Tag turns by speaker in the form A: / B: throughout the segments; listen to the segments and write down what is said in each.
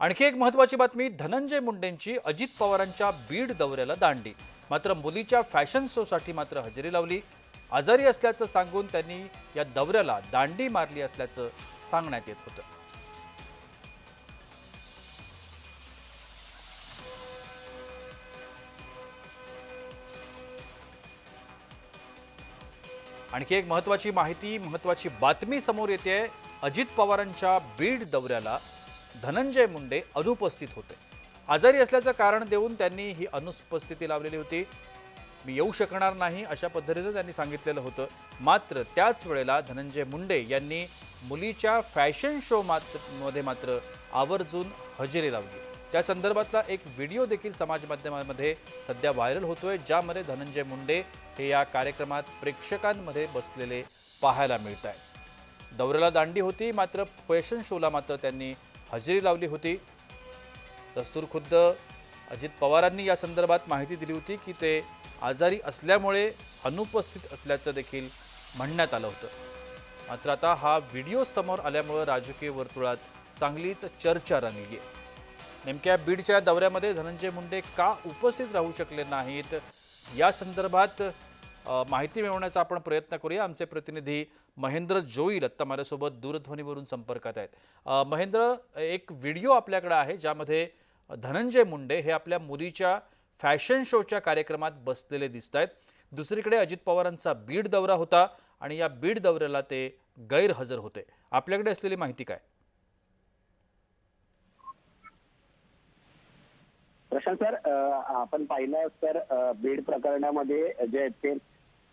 A: आणखी एक महत्त्वाची बातमी धनंजय मुंडेंची अजित पवारांच्या बीड दौऱ्याला दांडी. मात्र मुलीच्या फॅशन शोसाठी मात्र हजेरी लावली. आजारी असल्याचं सांगून त्यांनी या दौऱ्याला दांडी मारली असल्याचं सांगण्यात येत होतं. आणखी एक महत्वाची माहिती महत्वाची बातमी समोर येते. अजित पवारांच्या बीड दौऱ्याला धनंजय मुंडे अनुपस्थित होते. आजारी असल्याचं कारण देऊन त्यांनी ही अनुपस्थिती लावलेली होती. मी येऊ शकणार नाही अशा पद्धतीनं त्यांनी सांगितलेलं होतं. मात्र त्याच वेळेला धनंजय मुंडे यांनी मुलीच्या फॅशन शो मात्रमध्ये मात्र आवर्जून हजेरी लावली. त्या संदर्भातला एक व्हिडिओ देखील समाज माध्यमामध्ये सध्या व्हायरल होतोय ज्यामध्ये धनंजय मुंडे हे या कार्यक्रमात प्रेक्षकांमध्ये बसलेले पाहायला मिळत आहे दौऱ्याला दांडी होती मात्र फॅशन शोला मात्र त्यांनी हजेरी लावली होती. दस्तूर खुद्द अजित पवारांनी या संदर्भात माहिती दिली होती की ते आजारी असल्यामुळे अनुपस्थित असल्याचं देखील म्हणण्यात आलं होतं. मात्र आता हा व्हिडिओ समोर आल्यामुळं राजकीय वर्तुळात चांगलीच चर्चा रंगली आहे नेमक्या बीडच्या दौऱ्यामध्ये धनंजय मुंडे का उपस्थित राहू शकले नाहीत? या संदर्भात माहिती मिळवण्याचा आपण प्रयत्न करूया. आमचे प्रतिनिधी महेंद्र जोईल आत्ता माझ्यासोबत दूरध्वनीवरून संपर्कात आहेत. महेंद्र एक व्हिडिओ आपल्याकडे आहे ज्यामध्ये धनंजय मुंडे हे आपल्या मुलीच्या फॅशन शोच्या कार्यक्रमात बसलेले दिसत आहेत दुसरीकडे अजित पवारांचा बीड दौरा होता आणि या बीड दौऱ्याला ते गैरहजर होते. आपल्याकडे असलेली माहिती काय?
B: प्रशांत सर आपण पाहिलं तर बीड प्रकरणामध्ये जे आहेत ते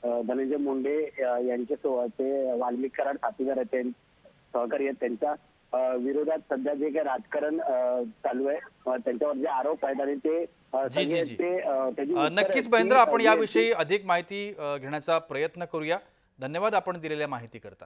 B: धनंजय मुंडे यांचे ते वाल्मिक कराड साथीदार आहेत सहकारी आहेत त्यांच्या विरोधात सध्या जे काही राजकारण चालू आहे त्यांच्यावर जे आरोप आहेत आणि ते
A: जी, जी.
B: उत्तरं
A: नक्कीच महेंद्र आपण
B: जी
A: याविषयी अधिक माहिती घेण्याचा प्रयत्न करूया. धन्यवाद आपण दिलेल्या माहिती करता